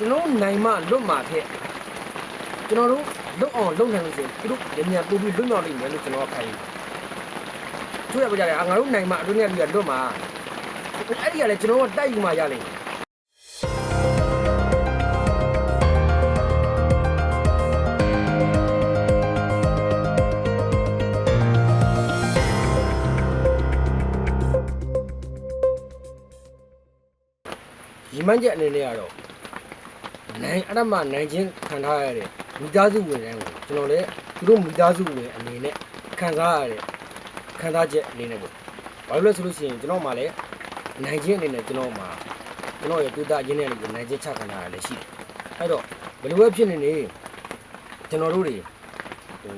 ကျွန်တော်တို့နိုင်မှလွတ်မှာဖြစ်ကျွန်တော်တို့လွတ်အောင်လုပ်နိုင်လို့ရှိရင်သူတို့ညံ့ညံ့ပို့ပြီးလွတ်မြောက်နိုင်မယ်လို့ကျွန်တော်ကခိုင်းတယ်သူရပြကြတယ်အာငါတို့နိုင်မှအတို့နဲ့လူကလွတ်မှာအဲ့ဒီကလည်းကျွန်တော်ကတိုက်ယူမှရလိမ့်မယ်ရီမန်းချက်အနေနဲ့ကတော့ နိုင်အဲ့ဒါမှနိုင်ချင်းခံထားရတဲ့မိသားစုဝင်တိုင်းကိုကျွန်တော်လည်းသူတို့မိသားစုဝင်အနေနဲ့ခံစားရတဲ့ခံစားချက်အနေနဲ့ပေါ့ဘာလို့လဲဆိုလို့ရှိရင်ကျွန်တော်မှလည်းနိုင်ချင်းအနေနဲ့ကျွန်တော်မှကျွန်တော်ရဲ့တူတာချင်းနဲ့လည်းနိုင်ချင်းချခံထားရလည်းရှိတယ်အဲ့တော့ဘယ်လိုပဲဖြစ်နေနေကျွန်တော်တို့တွေဟို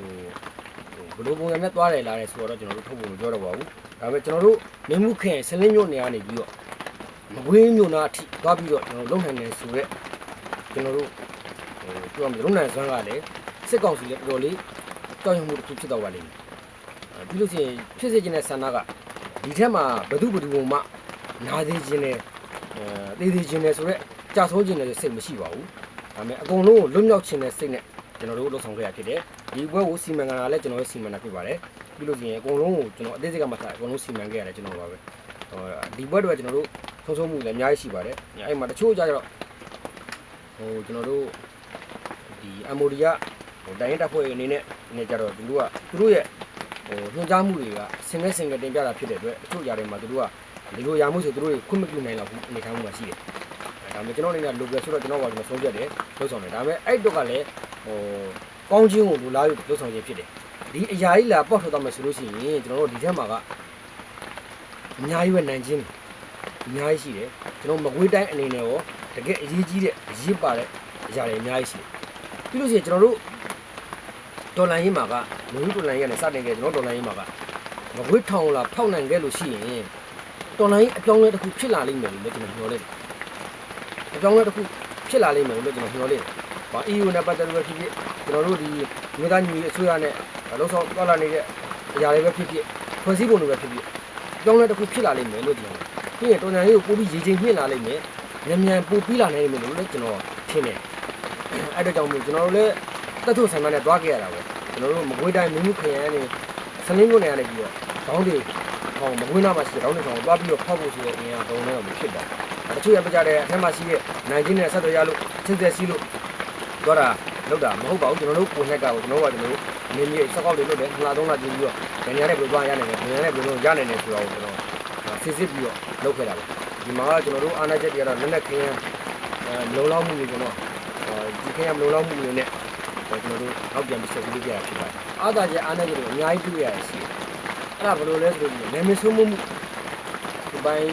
ဘယ်လိုပုံစံနဲ့သွားတယ်လာတယ်ဆိုတော့ကျွန်တော်တို့ထုတ်ဖို့မပြောတော့ပါဘူးဒါပေမဲ့ကျွန်တော်တို့မင်းမှုခင်ဆလင်းမြို့နေရာနေပြီးတော့မကွေးမြို့နာအထိသွားပြီးတော့ကျွန်တော်လုံနိုင်တယ်ဆိုတော့ ကျွန်တော်တို့ဟိုပြောရမယ်လုံနိုင်စွမ်းကလည်းစစ်ကောင်စီလည်းတော်တော်လေးတောင်းရမှုတစ်ခုဖြစ်တော့ပါလိမ့်မယ်အဲပြီးလို့ရှိရင်ဖြစ်စေခြင်းတဲ့ဆန္ဒကဒီထက်မှာဘသူဘသူမှနာသေးခြင်းနဲ့အဲသေးသေးခြင်းနဲ့ဆိုတော့ကြာဆုံးခြင်းနဲ့စိတ်မရှိပါဘူးဒါပေမဲ့အကုန်လုံးကိုလွတ်မြောက်ခြင်းနဲ့စိတ်နဲ့ကျွန်တော်တို့လှုပ်ဆောင်ခဲ့ရဖြစ်တယ်ဒီဘွဲကိုစီမံကတာလည်းကျွန်တော်တို့စီမံတာဖြစ်ပါတယ်ပြီးလို့ရှိရင်အကုန်လုံးကိုကျွန်တော်အသေးစိတ်ကမှထားအကုန်လုံးစီမံခဲ့ရတယ်ကျွန်တော်ပါပဲဟိုဒီဘွဲတော့ကျွန်တော်တို့ဆုံးဆုံးမှုလည်းအများကြီးရှိပါတယ်။အဲ့မှာတချို့ကြတော့ ဟိုကျွန်တော်တို့ဒီ MOD ကဟိုတိုင်းတပ်ဖွဲ့အနေနဲ့နေကြတော့သူတို့ကသူတို့ရဲ့ဟိုညွှန်ကြားမှုတွေကစင်ငယ်စင်ငယ်တင်ပြတာဖြစ်တဲ့အတွက်တချို့ကြတယ်မှာသူတို့ကဒီလိုရာမှုဆိုသူတို့တွေခွင့်မပြုနိုင်တော့ဘူးအနေထားမှုမှာရှိတယ်။ဒါပေမဲ့ကျွန်တော်အနေနဲ့လိုပြဆိုတော့ကျွန်တော်ကကျွန်တော်ဆုံးဖြတ်တယ်လှုပ်ဆောင်တယ်ဒါပေမဲ့အဲ့တော့ကလည်းဟိုကောင်းချင်းကိုလိုလားယူလှုပ်ဆောင်ခြင်းဖြစ်တယ်။ဒီအရာကြီးလာပေါက်ထွက်သွားမယ်ဆိုလို့ရှိရင်ကျွန်တော်တို့ဒီထက်မှာကအများကြီးပဲနိုင်ချင်းတယ်အများကြီးရှိတယ်ကျွန်တော်မကွေးတိုင်းအနေနဲ့ရော တကယ်အရေးကြီးတဲ့အရေးပါတဲ့အရာတွေအများကြီးရှိတယ်ပြီးလို့ရှိရင်ကျွန်တော်တို့ဒေါ်လာရင်းမှာကလူမှုဒေါ်လာရင်းကနေစတင်ခဲ့ကျွန်တော်ဒေါ်လာရင်းမှာကမကွေးထောင်လာဖောက်နိုင်ခဲ့လို့ရှိရင်ဒေါ်လာရင်းအပြောင်းအလဲတစ်ခုဖြစ်လာလိမ့်မယ်လို့လည်းကျွန်တော်မျှော်လင့်တယ်အပြောင်းအလဲတစ်ခုဖြစ်လာလိမ့်မယ်လို့လည်းကျွန်တော်မျှော်လင့်တယ်ဘာ EU နဲ့ပတ်သက်လို့ပဲဖြစ်ဖြစ်ကျွန်တော်တို့ဒီမြေသားညီအစိုးရနဲ့လုံဆောင်တော်လာနေတဲ့အရာတွေပဲဖြစ်ဖြစ်ဖွဲ့စည်းပုံတွေပဲဖြစ်ဖြစ်အပြောင်းအလဲတစ်ခုဖြစ်လာလိမ့်မယ်လို့ကျွန်တော်ပြီးရင်တော်ညာရေးကိုပို့ပြီးရေချင်းမြင့်လာလိမ့်မယ်။ မြန်မြန်ပို့ပြီးလာနိုင်မယ်လို့လည်းကျွန်တော်ထင်တယ်။အဲ့ဒါကြောင့်မို့ကျွန်တော်တို့လည်းတက်ထုတ်ဆိုင်မနဲ့တွားခဲ့ရတာပဲ။ကျွန်တော်တို့မကွေးတိုင်းမင်းမှုခရိုင်ကနေစလင်းကုန်းနေရာနေပြီးတော့ခေါင်းတွေဟောမကွေးနားမှာရှိတဲ့ခေါင်းတွေဆောင်ကိုတွားပြီးတော့ဖောက်ဖို့ဆိုတဲ့အင်အားဘုံနဲ့တော့မဖြစ်ပါဘူး။တချို့ရပကြတဲ့အထက်မှာရှိတဲ့နိုင်ချင်းနဲ့ဆက်သွယ်ရလို့စစ်သက်စီးလို့တော့တာလောက်တာမဟုတ်ပါဘူးကျွန်တော်တို့ကိုယ်နဲ့ကကိုကျွန်တော်ကကျွန်တော်တို့နေမြေစကောက်တွေလုပ်တယ်နှစ်လသုံးလကြည့်ပြီးတော့ဗန်ရနဲ့ပြောသွားရနိုင်တယ်ဗန်ရနဲ့ပြောလို့ရနိုင်တယ်ဆိုတော့ကျွန်တော်စစ်စစ်ပြီးတော့လုပ်ခဲ့တာပါ ဒီမှာကကျွန်တော်တို့အားနာချက်တွေကတော့လက်နဲ့ခင်းရအဲမလုံလောက်မှုတွေကျွန်တော်ဒီခင်းရမလုံလောက်မှုတွေနဲ့ကျွန်တော်တို့နောက်ပြန်ပြီးဆက်ပြီးလုပ်ကြရဖြစ်ပါတယ်အားသာချက်အားနာချက်တွေအများကြီးတွေ့ရရှိတယ်အဲ့ဒါဘယ်လိုလဲဆိုတော့နာမည်ဆုံးမှုဒီပိုင်း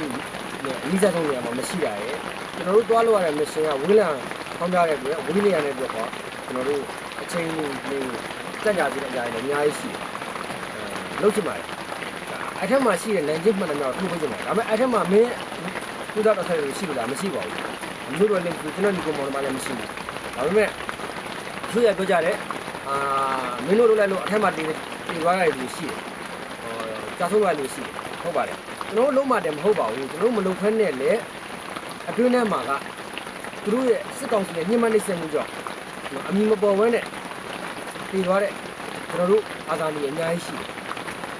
နဲ့အနည်းဆုံးနေရာမှာမရှိတာရဲ့ကျွန်တော်တို့တွားလို့ရတဲ့မရှင်ကဝီလန်ဖောင်းပြတဲ့အတွက်ဝီလန်ရတဲ့အတွက်တော့ကျွန်တော်တို့အချိန်လေးကြကြပြီးတဲ့အကြိုင်လည်းအများကြီးရှိတယ်အဲလုပ်ချင်ပါတယ်အဲ့ထက်မှာရှိတဲ့လန်ဂျစ်မှန်တယ်တော့ထုတ်ပေးကြတယ်ဒါပေမဲ့အဲ့ထက်မှာမင်း ကုသတော်ဆိုင်လို့ရှိလို့လားမရှိပါဘူးမြို့တော်လည်းကျွန်တော်ဒီကောင်မောင်လည်းမရှိဘူးဒါပေမဲ့သူရပြောကြတယ်အာမင်းတို့လိုလိုက်လို့အထက်မှာတည်တည်သွားရတယ်လို့ရှိတယ်ဟောကြာဆုံးရလို့ရှိတယ်ဟုတ်ပါတယ်ကျွန်တော်လုံးမတယ်မဟုတ်ပါဘူးကျွန်တော်မလုံခွဲနဲ့လေအတွင်းထဲမှာကသူတို့ရဲ့စစ်ကောင်စီရဲ့ညှဉ်းပန်းနှိပ်စက်မှုကြောင့်အမီမပေါ်ဝဲနဲ့တည်သွားတဲ့ကျွန်တော်တို့အာဇာနည်အများကြီးရှိတယ်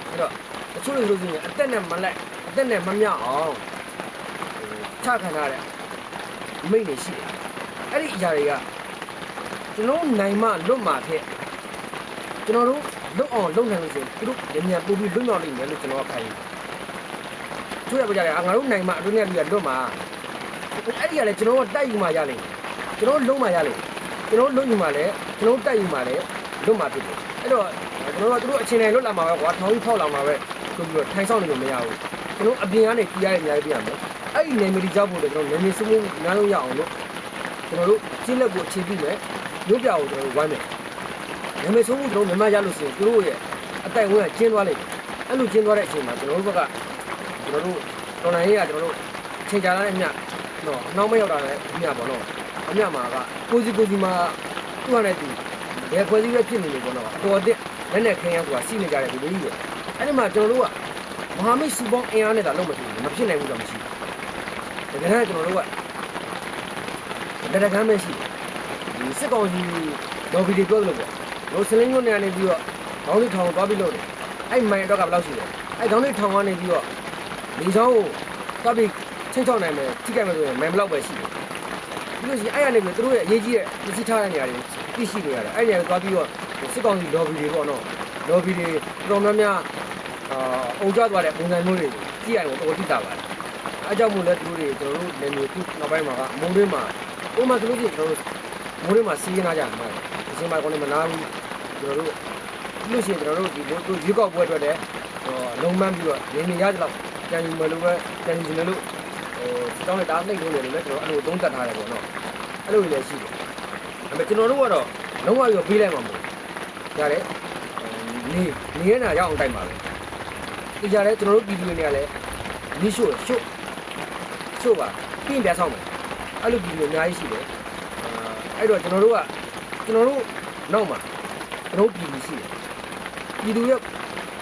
အဲ့တော့တချို့လူဆိုရင်အသက်နဲ့မလိုက်အသက်နဲ့မမြောက်အောင်ဟို ချခံရတဲ့မိတ်တွေရှိတယ်အဲ့ဒီအရာတွေကကျွန်တော်နိုင်မှလွတ်မှာဖြစ်ကျွန်တော်တို့လွတ်အောင်လုပ်နိုင်လို့ဆိုရင်သူတို့ညံ့ညံ့ပို့ပြီးလွတ်မြောက်နိုင်မယ်လို့ကျွန်တော်ကခိုင်းတယ်သူရပြကြတယ်ငါတို့နိုင်မှအတွင်းထဲပြီးလွတ်မှာအဲ့ဒီကလည်းကျွန်တော်ကတိုက်ယူမှရလိမ့်မယ်ကျွန်တော်လုံးမှရလိမ့်မယ်ကျွန်တော်လုံးယူမှလည်းကျွန်တော်တိုက်ယူမှလည်းလွတ်မှာဖြစ်တယ်အဲ့တော့ကျွန်တော်ကသူတို့အချိန်တိုင်းလွတ်လာမှာပဲကွာထောင်ကြီးဖောက်လာမှာပဲဆိုပြီးတော့ထိုင်ဆောင်နေလို့မရဘူးကျွန်တော်အပြင်ကနေပြရရအများကြီးပြရမယ် အဲ့ဒီနေမဒီကြောက်ဖို့လည်းကျွန်တော်နေနေစမှုနားလို့ရအောင်လို့ကျွန်တော်တို့ကျင်းလက်ကိုအခြေပြီးမယ်ရုပ်ပြကိုကျွန်တော်တို့ဝိုင်းမယ်နေမေဆုံးမှုကျွန်တော်မြန်မာရလို့ဆိုရင်သူတို့ရဲ့အတိုင်ဝန်းကကျင်းသွားလိမ့်မယ်အဲ့လိုကျင်းသွားတဲ့အချိန်မှာကျွန်တော်တို့ဘက်ကကျွန်တော်တို့တော်လိုင်းရေးကကျွန်တော်တို့ချိန်ကြလာတဲ့အမြတော့အနောက်မရောက်တာလည်းအမြပေါ့နော်အမြမှာကကိုစီကိုစီမှာသူ့ဟာနဲ့သူဘယ်ခွဲစည်းပဲဖြစ်နေလို့ပေါ့နော်အတော်အစ်လက်နဲ့ခင်းရဆိုတာစီးနေကြတဲ့ဒီလိုကြီးပဲအဲ့ဒီမှာကျွန်တော်တို့ကမဟာမိတ်စူပေါင်းအင်အားနဲ့ဒါလုံးမဖြစ်ဘူးမဖြစ်နိုင်ဘူးတော့မရှိဘူး တကယ်တမ်းကျွန်တော်တို့ကဟိုတယ်တရကမ်းပဲရှိတယ်ဒီစစ်ကောင်စီလော်ဘီတွေပြောလို့ပေါ့လို့စလင်းညွန့်နေကနေပြီးတော့ခေါင်းလေးထောင်သွားပြီးလို့တယ်အဲ့မိုင်တော့ကဘယ်လောက်ရှိလဲအဲ့ခေါင်းလေးထောင်ကနေပြီးတော့ဒီချောင်းကိုသွားပြီးချင်းချောင်းနိုင်မယ်ထိကြိုက်မယ်ဆိုရင်မိုင်ဘယ်လောက်ပဲရှိတယ်ပြီးလို့ရှိရင်အဲ့ရနေပြီးသူတို့ရဲ့အရေးကြီးတဲ့ပစ္စည်းထားတဲ့နေရာတွေသိရှိနေရတယ်အဲ့နေရာကိုသွားပြီးတော့စစ်ကောင်စီလော်ဘီတွေပေါ့နော်လော်ဘီတွေတော်တော်များများအာအုံကြသွားတဲ့ပုံစံမျိုးတွေကြည့်ရရင်တော့တိတာပါတယ် အားကြောင့်မို့လဲသူတို့တွေကျွန်တော်တို့နေမျိုးသူနောက်ပိုင်းမှာကမုံတွင်းမှာပုံမှန်ဆိုလို့ရှိရင်ကျွန်တော်တို့မုံတွင်းမှာစီးရနာကြမှာအချိန်မှကောင်းနေမနာဘူးကျွန်တော်တို့လို့ရှိရင်ကျွန်တော်တို့ဒီလိုသူရွေးကောက်ပွဲအတွက်လည်းဟိုလုံမန်းပြီးတော့နေနေရကြတော့ကြံယူမယ်လို့ပဲကြံယူနေလို့ဟိုတောင်းလိုက်တာနှိပ်လို့နေလို့လည်းကျွန်တော်အဲ့လိုသုံးသပ်ထားတယ်ပေါ့နော်အဲ့လိုလည်းရှိတယ်ဒါပေမဲ့ကျွန်တော်တို့ကတော့လုံးဝရောပေးလိုက်မှာမဟုတ်ဘူးရတယ်နေနေရနာရအောင်တိုက်ပါပဲဒီကြတယ်ကျွန်တော်တို့ပြည်သူတွေနေရာလဲနီးရှို့ရှို့ ချို့ပါပြင်ပြဆောင်မယ်အဲ့လိုဗီဒီယိုအများကြီးရှိတယ်အာအဲ့တော့ကျွန်တော်တို့ကကျွန်တော်တို့နောက်မှာကျွန်တော်ပြည်သူရှိတယ်ပြည်သူရဲ့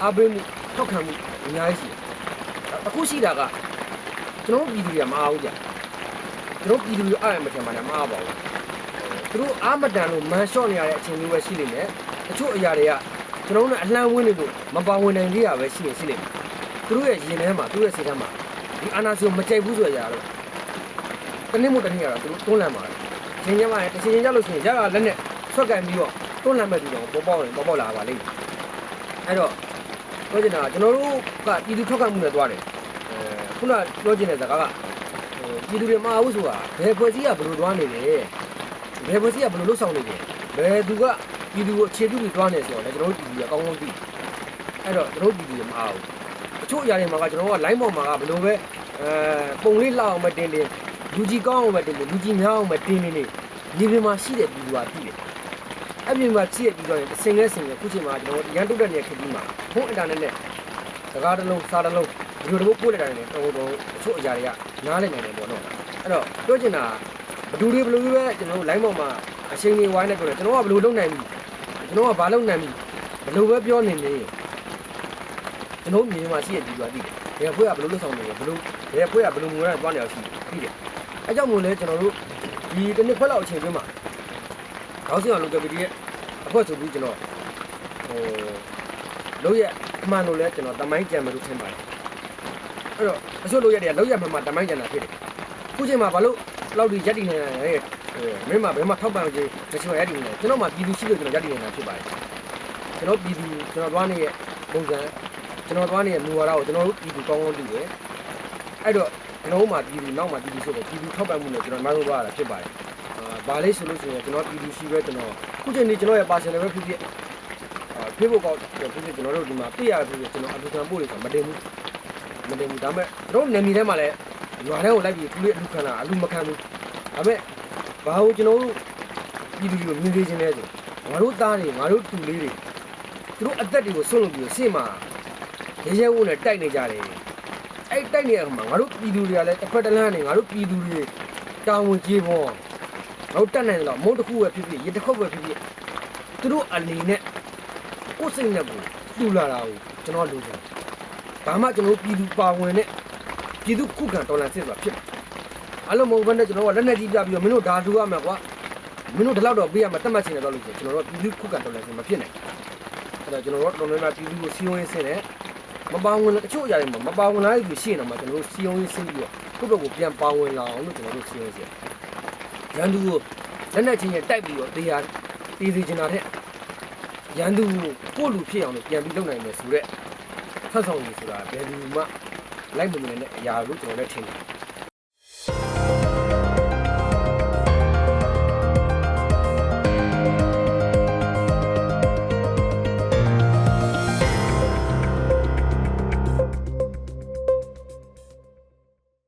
အားပေးမှုထောက်ခံမှုအများကြီးရှိတယ်အခုရှိတာကကျွန်တော်ပြည်သူတွေကမအားဘူးကြာကျွန်တော်ပြည်သူတွေအားရမထင်ပါနဲ့မအားပါဘူးသူတို့အားမတန်လို့မန်ရှော့နေရတဲ့အချိန်မျိုးပဲရှိနေတယ်တချို့အရာတွေကကျွန်တော်တို့နဲ့အလှမ်းဝင်းနေလို့မပါဝင်နိုင်သေးရပဲရှိနေရှိနေသူတို့ရဲ့ရင်ထဲမှာသူတို့ရဲ့စိတ်ထဲမှာ ဒီအာနာစီကိုမကြိုက်ဘူးဆိုရတော့တနည်းမို့တနည်းရတော့သူတို့တွန်းလှန်ပါတယ်ရှင်ချင်းမှလည်းတစ်ချိန်ချင်းကြလို့ရှိရင်ရကလက်နဲ့ဆွတ်ကန်ပြီးတော့တွန်းလှန်မဲ့သူတော့ပေါ်ပေါက်ရင်ပေါ်ပေါက်လာပါလိမ့်မယ်အဲ့တော့ပြောချင်တာကကျွန်တော်တို့ကပြည်သူထောက်ခံမှုနဲ့တွားတယ်အဲခုနပြောချင်တဲ့စကားကဟိုပြည်သူတွေမအားဘူးဆိုတာဘယ်ဖွဲ့စည်းကဘယ်လိုတွားနေလဲဘယ်ဖွဲ့စည်းကဘယ်လိုလှုပ်ဆောင်နေလဲဘယ်သူကပြည်သူကိုအခြေပြုပြီးတွားနေဆိုတော့လည်းကျွန်တော်တို့ပြည်သူကအကောင်းဆုံးသိအဲ့တော့ကျွန်တော်တို့ပြည်သူတွေမအားဘူးအ ချို့အရာတွေမှာကကျွန်တော်တို့က line ပေါ်မှာကဘယ်လိုပဲအဲပုံလေးလှအောင်မတင်တင်လူကြီးကောင်းအောင်မတင်တင်လူကြီးများအောင်မတင်နေနေဒီပြင်မှာရှိတဲ့ပြည်သူကတည်တယ်အဲ့ပြင်မှာရှိတဲ့ပြည်သူကစင်ငယ်စင်ငယ်ခုချိန်မှာကျွန်တော်တို့ရန်တုတ်တဲ့နေရာခေတ်ကြီးမှာဖုန်းအင်တာနက်နဲ့စကားတစ်လုံးစာတစ်လုံးဒီလိုတစ်ခုပို့လိုက်တာနေတော်တော်အချို့အရာတွေကနားလည်နိုင်တယ်ပေါ့နော်အဲ့တော့ပြောချင်တာဘယ်သူတွေဘယ်လိုပဲကျွန်တော်တို့ line ပေါ်မှာအချိန်ကြီးဝိုင်းနေပြောတယ်ကျွန်တော်ကဘယ်လိုလုပ်နိုင်ပြီကျွန်တော်ကဘာလုပ်နိုင်ပြီဘယ်လိုပဲပြောနေနေ ကျွန်တော်မြေမှာရှိတဲ့ဒီလိုအတိတယ်ဘယ်ဖွဲ့ကဘယ်လိုလုပ်ဆောင်နေလဲဘယ်လိုဘယ်ဖွဲ့ကဘယ်လိုငွေရသွားနေအောင်ရှိပြီးတယ်အဲကြောင့်မို့လဲကျွန်တော်တို့ဒီတစ်နှစ်ခွက်လောက်အချိန်တွင်းမှာခေါင်းစဉ်အောင်လုပ်ကြပြီးဒီရဲ့အဖွဲ့ဆိုပြီးကျွန်တော်ဟိုလို့ရအမှန်လို့လဲကျွန်တော်တမိုင်းကြံမယ်လို့ထင်ပါတယ်အဲ့တော့အချို့လို့ရတဲ့လို့ရမှမှတမိုင်းကြံတာဖြစ်တယ်ခုချိန်မှာဘာလို့လောက်ဒီရက်တည်နေတာလဲမင်းမဘယ်မှာထောက်ပံ့ကြတချို့ရက်တည်နေကျွန်တော်မှပြည်သူရှိလို့ကျွန်တော်ရက်တည်နေတာဖြစ်ပါတယ်ကျွန်တော်ပြည်သူကျွန်တော်သွားနေတဲ့ပုံစံ ကျွန်တော်သွားနေတဲ့မူဝါဒကိုကျွန်တော်တို့ပြည်သူကောင်းကောင်းသိတယ်အဲ့တော့ကျွန်တော်တို့မှပြည်သူနောက်မှပြည်သူဆိုတော့ပြည်သူထောက်ပံ့မှုနဲ့ကျွန်တော်နောက်ဆုံးသွားရတာဖြစ်ပါတယ်အာဘာလေးဆိုလို့ဆိုရင်ကျွန်တော်ပြည်သူရှိပဲကျွန်တော်ခုချိန်นี้ကျွန်တော်ရဲ့ personal ပဲဖြစ်ဖြစ်အာ Facebook ကောဖြစ်ဖြစ်ကျွန်တော်တို့ဒီမှာပြရဖြစ်ဖြစ်ကျွန်တော်အတူခံပို့လို့ဆိုမတင်ဘူးမတင်ဘူးဒါပေမဲ့ကျွန်တော်နေမီထဲမှာလည်းရွာထဲကိုလိုက်ပြီးသူလေးအလူခံတာအလူမခံဘူးဒါပေမဲ့ဘာလို့ကျွန်တော်တို့ပြည်သူတွေကိုမြင်သေးခြင်းလဲဆိုငါတို့သားတွေငါတို့တူလေးတွေသူတို့အသက်တွေကိုဆွန့်လို့ပြီးရှေ့မှာ ရဲရဲဝုန်းနဲ့တိုက်နေကြတယ်အဲ့တိုက်နေတဲ့အခါမှာငါတို့ပြည်သူတွေကလည်းတစ်ဖက်တစ်လမ်းနေငါတို့ပြည်သူတွေတောင်းဝင်ကြေးပေါ်ငါတို့တက်နိုင်တယ်လို့မုန်းတစ်ခုပဲဖြစ်ဖြစ်ရေတစ်ခုပဲဖြစ်ဖြစ်သူတို့အနေနဲ့ကိုယ်စိတ်နဲ့ကိုလူလာတာကိုကျွန်တော်လူချင်ဘာမှကျွန်တော်ပြည်သူပါဝင်တဲ့ပြည်သူခုခံတော်လှန်စစ်ဆိုတာဖြစ်အလုံးမဟုတ်ဘဲနဲ့ကျွန်တော်ကလက်နဲ့ကြီးပြပြီးတော့မင်းတို့ဒါလူရမှာကွာမင်းတို့ဒီလောက်တော့ပေးရမှာတတ်မှတ်ချင်တယ်တော့လို့ကျွန်တော်တို့ပြည်သူခုခံတော်လှန်စစ်မဖြစ်နိုင်အဲ့တော့ကျွန်တော်တို့တော်တော်များများပြည်သူကိုစီးဝင်ဆင်းတယ် မပါဝင်တချို့အရာတွေမှာမပါဝင်လာတဲ့လူရှိရင်တော့မှကျွန်တော်တို့စီယုံရေးဆင်းပြီးတော့ကိုယ့်ဘက်ကိုပြန်ပါဝင်လာအောင်လို့ကျွန်တော်တို့စီယုံစေရန်သူကိုလက်နဲ့ချင်းရဲ့တိုက်ပြီးတော့တရားတည်စီချင်တာတဲ့ရန်သူကိုကိုယ့်လူဖြစ်အောင်လို့ပြန်ပြီးလုပ်နိုင်မယ်ဆိုတော့ဆက်ဆောင်ရည်ဆိုတာဘယ်လူမှလိုက်မမြင်တဲ့အရာလို့ကျွန်တော်လည်းထင်တယ်